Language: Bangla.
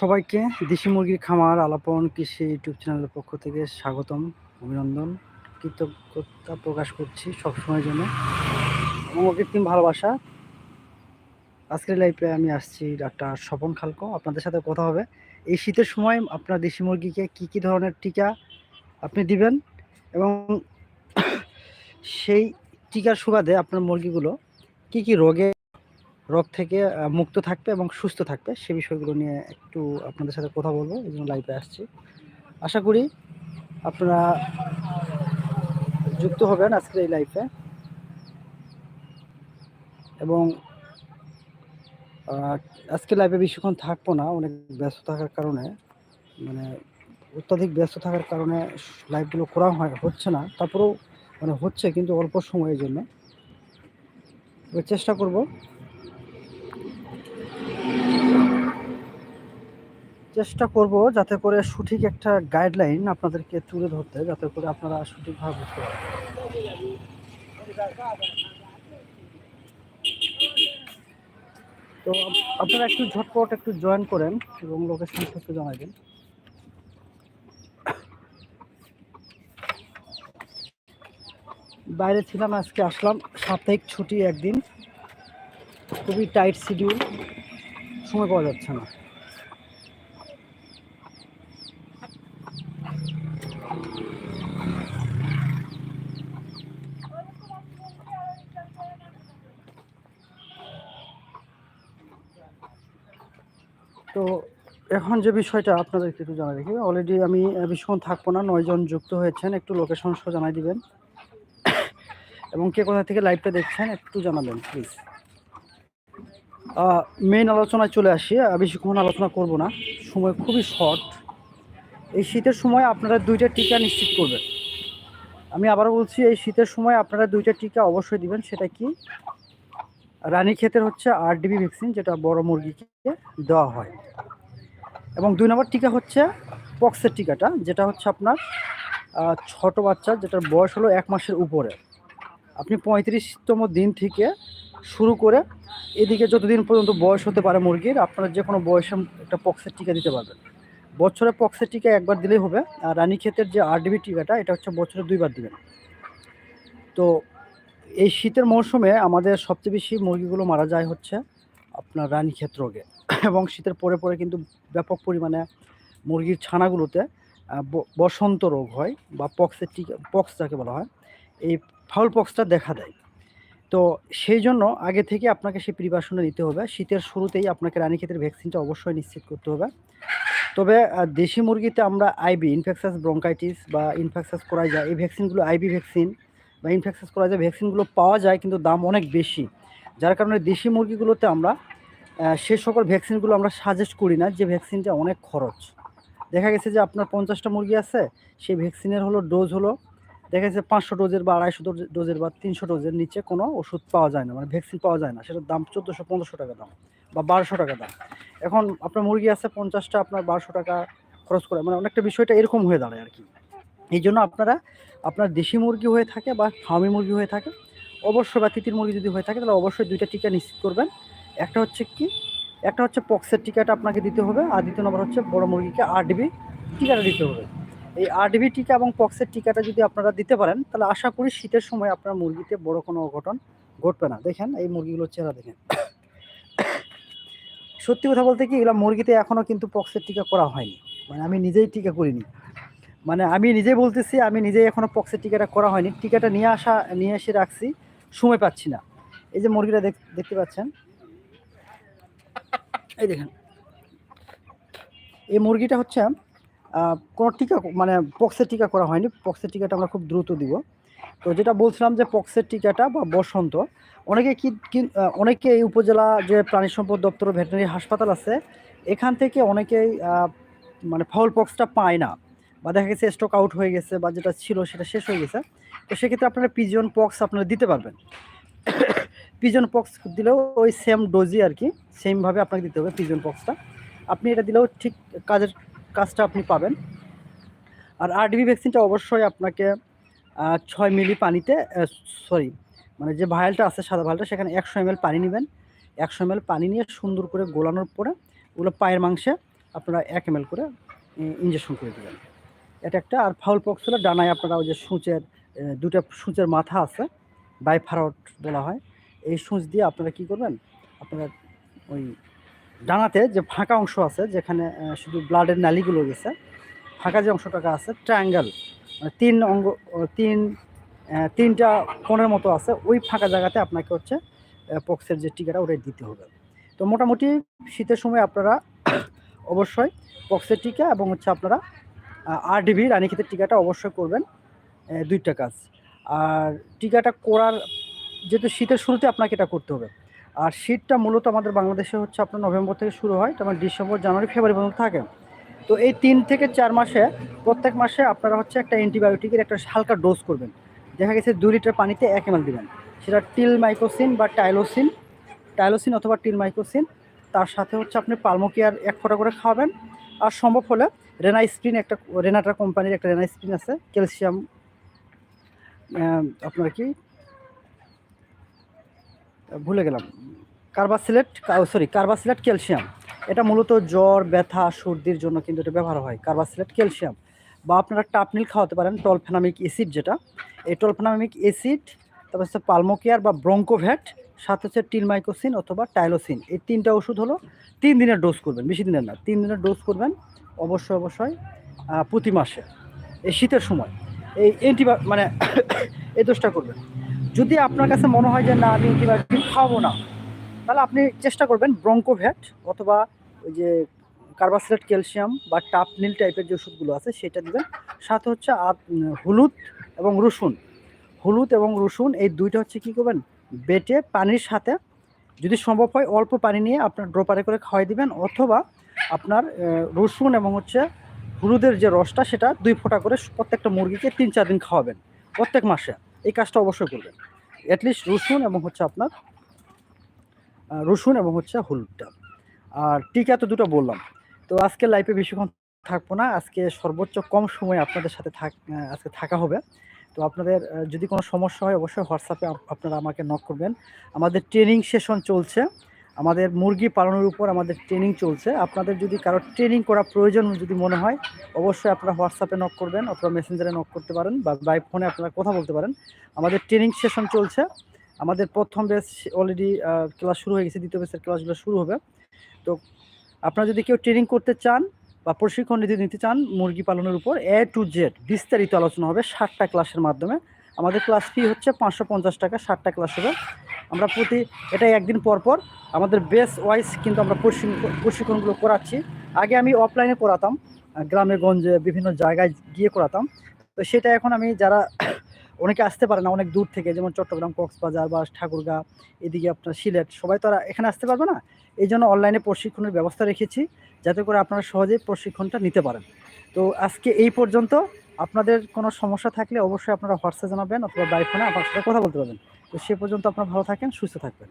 সবাইকে দেশি মুরগির খামার, আলাপন কৃষি ইউটিউব চ্যানেলের পক্ষ থেকে স্বাগতম, অভিনন্দন, কৃতজ্ঞতা প্রকাশ করছি সবসময়ের জন্য। এবং অকৃত্রিম ভালোবাসা। আজকের লাইফে আমি আসছি ডাক্তার স্বপন খালকো, আপনাদের সাথে কথা হবে। এই শীতের সময় আপনার দেশি মুরগিকে কি কি ধরনের টিকা আপনি দিবেন এবং সেই টিকার সুবাদে আপনার মুরগিগুলো কি কি রোগে রোগ থেকে মুক্ত থাকবে এবং সুস্থ থাকবে, সে বিষয়গুলো নিয়ে একটু আপনাদের সাথে কথা বলব, এই জন্য লাইভে আসছি। আশা করি আপনারা যুক্ত হবেন আজকের এই লাইফে এবং আজকে লাইভে বেশিক্ষণ থাকব না, অনেক ব্যস্ত থাকার কারণে। মানে অত্যাধিক ব্যস্ত থাকার কারণে লাইভগুলো করা হয়, হচ্ছে না। তারপরেও মানে হচ্ছে, কিন্তু অল্প সময়ের জন্য। চেষ্টা করব। চেষ্টা করব যাতে করে সঠিক একটা গাইডলাইন আপনাদেরকে তুলে ধরতে, যাতে করে আপনারা সঠিকভাবে বুঝতে পারেন। তো আপনারা একটু ঝটপট একটু জয়েন করেন এবং লোকেশন একটু জানাবেন বাইরে ছিলাম, আজকে আসলাম। সাপ্তাহিক ছুটি একদিন। খুবই টাইট শিডিউল সময় পাওয়া যাচ্ছে না। তো এখন যে বিষয়টা আপনাদেরকে একটু জানাই রাখি অলরেডি আমি বেশিক্ষণ থাকব না নয়জন যুক্ত হয়েছেন, একটু লোকেশন সহ জানাই দিবেন। এবং কে কোথা থেকে লাইভটা দেখছেন, একটু জানাবেন প্লিজ মেইন আলোচনায় চলে আসি বেশিক্ষণ আলোচনা করব না, সময় খুবই শর্ট এই শীতের সময় আপনারা দুইটা টিকা নিশ্চিত করবেন। আমি আবারও বলছি, এই শীতের সময় আপনারা দুইটা টিকা অবশ্যই দিবেন, সেটা কি? রানী ক্ষেতের হচ্ছে আর ডিবি ভ্যাকসিন, যেটা বড় মুরগিকে দেওয়া হয়। এবং দুই নম্বর টিকা হচ্ছে পক্সের টিকাটা, যেটা হচ্ছে আপনার ছোট বাচ্চা, যেটার বয়স হলো এক মাসের উপরে। আপনি পঁয়ত্রিশতম দিন থেকে শুরু করে এদিকে যতদিন পর্যন্ত বয়স হতে পারে মুরগির, আপনারা যে কোনো বয়সে একটা পক্সের টিকা দিতে পারবেন। বছরে পক্সের টিকা একবার দিলেই হবে, আর রানী ক্ষেতের যে আরডিবি টিকাটা, এটা হচ্ছে বছরে দুইবার দিবেন। তো এই শীতের মৌসুমে আমাদের সবচেয়ে বেশি মুরগিগুলো মারা যায় হচ্ছে আপনার রানীক্ষেত রোগে। এবং শীতের পরে পরে কিন্তু ব্যাপক পরিমাণে মুরগির ছানাগুলোতে বসন্ত রোগ হয় বা পক্সের টিকা পক্স যাকে বলা হয়, এই ফাউল পক্সটা দেখা দেয়। তো সেই জন্য আগে থেকে আপনাকে সেই প্রিপারেশনটা নিতে হবে। শীতের শুরুতেই আপনাকে রানীক্ষেতের ভ্যাকসিনটা অবশ্যই নিশ্চিত করতে হবে। তবে দেশি মুরগিতে আমরা আইবি ইনফেকশাস ব্রঙ্কাইটিস বা ইনফেকশাস করা যায় এই ভ্যাকসিনগুলো আইবি ভ্যাকসিন বা ইনফেকশাস করা যায় ভ্যাকসিনগুলো পাওয়া যায় কিন্তু দাম অনেক বেশি। যার কারণে দেশি মুরগিগুলোতে আমরা সে সকল ভ্যাকসিনগুলো আমরা সাজেস্ট করি না যে ভ্যাকসিনটা অনেক খরচ। দেখা গেছে যে আপনার পঞ্চাশটা মুরগি আছে, সেই ভ্যাকসিনের হলো ডোজ হলো, দেখা গেছে পাঁচশো ডোজের বা আড়াইশো ডোজের বা তিনশো ডোজের নিচে কোনো ওষুধ পাওয়া যায় না মানে ভ্যাকসিন পাওয়া যায় না। সেটার দাম চোদ্দোশো, পনেরোশো টাকা দাম বা বারোশো টাকা দাম। এখন আপনার মুরগি আছে পঞ্চাশটা, আপনার বারোশো টাকা খরচ করে মানে অনেকটা বিষয়টা এরকম হয়ে দাঁড়ায় আর কি। এই জন্য আপনারা আপনার দেশি মুরগি হয়ে থাকে বা ফার্মি মুরগি হয়ে থাকে অবশ্যই বা তিতির মুরগি যদি হয়ে থাকে, তাহলে অবশ্যই দুইটা টিকা নিশ্চিত করবেন। একটা হচ্ছে কি? একটা হচ্ছে পক্সের টিকাটা আপনাকে দিতে হবে, আর দ্বিতীয় নম্বর হচ্ছে বড় মুরগিকে আরডিবি টিকাটা দিতে হবে। এই আরডিবি টিকা এবং পক্সের টিকাটা যদি আপনারা দিতে পারেন, তাহলে আশা করি শীতের সময় আপনার মুরগিতে বড় কোনো অঘটন ঘটবে না। দেখেন, এই মুরগিগুলোর চেহারা দেখেন। সত্যি কথা বলতে কি, এগুলো মুরগিতে এখনও কিন্তু পক্সের টিকা করা হয়নি। মানে আমি নিজেই টিকা করিনি। মানে আমি নিজেই বলতেছি, আমি নিজেই এখনও পক্সের টিকাটা করা হয়নি। টিকাটা নিয়ে আসা, নিয়ে এসে রাখছি, সময় পাচ্ছি না। এই যে মুরগিটা দেখ- দেখতে পাচ্ছেন? এই দেখেন। এই মুরগিটা হচ্ছে কোনো টিকা মানে পক্সের টিকা করা হয়নি। পক্সের টিকাটা আমরা খুব দ্রুত দিব। তো যেটা বলছিলাম যে পক্সের টিকাটা বা বসন্ত, অনেকে কি অনেকে এই উপজেলা যে প্রাণী সম্পদ দপ্তর, ভেটেরিনারি হাসপাতাল আছে, এখান থেকে অনেকেই মানে ফাউল পক্সটা পায় না। বা দেখা গেছে স্টক আউট হয়ে গেছে বা যেটা ছিল সেটা শেষ হয়ে গেছে, তো সেক্ষেত্রে আপনারা পিজন পক্স আপনারা দিতে পারবেন। পিজন পক্স দিলেও ওই সেম ডোজই আর কি সেমভাবে আপনাকে দিতে হবে পিজন পক্সটা আপনি এটা দিলেও ঠিক কাজের কাজটা আপনি পাবেন। আর আরডিবি ভ্যাকসিনটা অবশ্যই আপনাকে ছয় মিলি পানিতে সরি মানে যে ভায়ালটা আছে সাদা ভায়ালটা সেখানে একশো এম পানি নেবেন। একশো এম পানি নিয়ে সুন্দর করে গোলানোর পরে ওগুলো পায়ের মাংসে আপনারা এক এম করে ইঞ্জেকশন করে দেবেন। এটা একটা, আর ফাউল পক্স হলে ডানায় আপনারা ওই যে সূচের দুটা সূচের মাথা আছে বাইফারট বলা হয়। এই সূচ দিয়ে আপনারা কি করবেন? আপনারা ওই ডানাতে যে ফাঁকা অংশ আছে, যেখানে শুধু ব্লাডের নালিগুলো গেছে ফাঁকা যে অংশটাকা আছে ট্রায়াঙ্গেল মানে তিন অঙ্গ তিন তিনটা কোণের মতো আছে, ওই ফাঁকা জায়গাতে আপনাকে হচ্ছে পক্সের যে টিকাটা ওটাই দিতে হবে। তো মোটামুটি শীতের সময় আপনারা অবশ্যই পক্সের টিকা এবং হচ্ছে আপনারা আরডিবি রানীক্ষেতের টিকাটা অবশ্যই করবেন দুইটা কাজ। আর টিকাটা করার, যেহেতু শীতের শুরুতে আপনাকে এটা করতে হবে, আর শীতটা মূলত আমাদের বাংলাদেশে হচ্ছে আপনার নভেম্বর থেকে শুরু হয় তারপর ডিসেম্বর, জানুয়ারি, ফেব্রুয়ারি পর্যন্ত থাকে। তো এই তিন থেকে চার মাসে, প্রত্যেক মাসে আপনারা হচ্ছে একটা অ্যান্টিবায়োটিকের একটা হালকা ডোজ করবেন। দেখা গেছে দুই লিটার পানিতে এক এমএল দিবেন। সেটা টিল মাইক্রোসিন বা টাইলোসিন টাইলোসিন অথবা টিল মাইক্রোসিন তার সাথে হচ্ছে আপনি পালমোকিয়ার এক ফোঁটা করে খাওয়াবেন। আর সম্ভব হলে রেনা স্প্রিন একটা, রেনাটা কোম্পানির একটা রেনা স্প্রিন আছে, ক্যালসিয়াম আপনার কি? ভুলে গেলাম। Carbasalate sorry carbasalate calcium. এটা মূলত জ্বর, ব্যথা, সর্দির জন্য কিন্তু এটা ব্যবহার হয়। Carbasalate calcium. বা আপনারা টাপনিল খাওয়াতে পারেন, টলফেনামিক অ্যাসিড যেটা। এই টলফেনামিক অ্যাসিড, তারপর হচ্ছে পালমোকেয়ার বা ব্রঙ্কোভ্যাট সাথে হচ্ছে টিলমাইকোসিন অথবা টাইলোসিন। এই তিনটা ওষুধ হলো তিন দিনের ডোজ করবেন, বেশি দিনের না, তিন দিনের ডোজ করবেন অবশ্যই অবশ্যই প্রতি মাসে। এই শীতের সময়, এই অ্যান্টিবা মানে এই ডোজটা করবেন। যদি আপনার কাছে মনে হয় যে না, আমি অ্যান্টিবায়োটিক খাওয়াবো না, তাহলে আপনি চেষ্টা করবেন ব্রঙ্কোভ্যাট অথবা ওই যে কার্বাসিলেট, ক্যালসিয়াম বা টাপনিল টাইপের যে ওষুধগুলো আছে, সেটা দেবেন। সাথে হচ্ছে হলুদ এবং রসুন। হলুদ এবং রসুন, এই দুইটা হচ্ছে কি করবেন? বেটে পানির সাথে যদি সম্ভব হয় অল্প পানি নিয়ে আপনার ড্রপারে করে খাওয়াই দিবেন অথবা আপনার রসুন এবং হচ্ছে হলুদের যে রসটা সেটা দুই ফোঁটা করে প্রত্যেকটা মুরগিকে তিন চার দিন খাওয়াবেন প্রত্যেক মাসে। এই কাজটা অবশ্যই করবেন। অ্যাটলিস্ট রসুন এবং হচ্ছে আপনার রসুন এবং হচ্ছে হলুদটা। আর টিকা তো দুটো বললাম। তো আজকে লাইফে বেশিক্ষণ থাকব না। আজকে সর্বোচ্চ কম সময় আপনাদের সাথে থাক আজকে থাকা হবে। তো আপনাদের যদি কোনো সমস্যা হয়, অবশ্যই হোয়াটসঅ্যাপে আপনারা আমাকে নক করবেন। আমাদের ট্রেনিং সেশন চলছে। আমাদের মুরগি পালনের উপর আমাদের ট্রেনিং চলছে। আপনাদের যদি কারও ট্রেনিং করা প্রয়োজন যদি মনে হয়, অবশ্যই আপনারা হোয়াটসঅ্যাপে নক করবেন অথবা মেসেঞ্জারে নক করতে পারেন বা বাই ফোনে আপনারা কথা বলতে পারেন। আমাদের ট্রেনিং সেশন চলছে। আমাদের প্রথম ব্যাচ অলরেডি ক্লাস শুরু হয়ে গেছে, দ্বিতীয় ব্যাচের ক্লাসগুলো শুরু হবে। তো আপনারা যদি কেউ ট্রেনিং করতে চান বা প্রশিক্ষণ যদি নিতে চান মুরগি পালনের উপর এ টু জেড বিস্তারিত আলোচনা হবে ষাটটা ক্লাসের মাধ্যমে। আমাদের ক্লাস ফি হচ্ছে পাঁচশো পঞ্চাশ টাকা, ষাটটা ক্লাস হবে। আমরা প্রতি এটা একদিন পর পর। আমাদের বেস ওয়াইজ কিন্তু আমরা প্রশিক্ষণ, প্রশিক্ষণগুলো করাচ্ছি। আগে আমি অফলাইনে করাতাম গ্রামে গঞ্জে বিভিন্ন জায়গায় গিয়ে করাতাম। তো সেটা এখন আমি যারা অনেকে আসতে পারে না, অনেক দূর থেকে, যেমন চট্টগ্রাম, কক্সবাজার বা ঠাকুরগাঁ, এদিকে আপনার সিলেট, সবাই তো এখানে আসতে পারবে না। এই জন্য অনলাইনে প্রশিক্ষণের ব্যবস্থা রেখেছি, যাতে করে আপনারা সহজেই প্রশিক্ষণটা নিতে পারেন। তো আজকে এই পর্যন্ত, আপনাদের কোনো সমস্যা থাকলে অবশ্যই আপনারা হোয়াটসঅ্যাপ জানাবেন অথবা বাই ফোনে আপনার সাথে কথা বলতে পারবেন। তো সে পর্যন্ত আপনারা ভালো থাকেন, সুস্থ থাকবেন।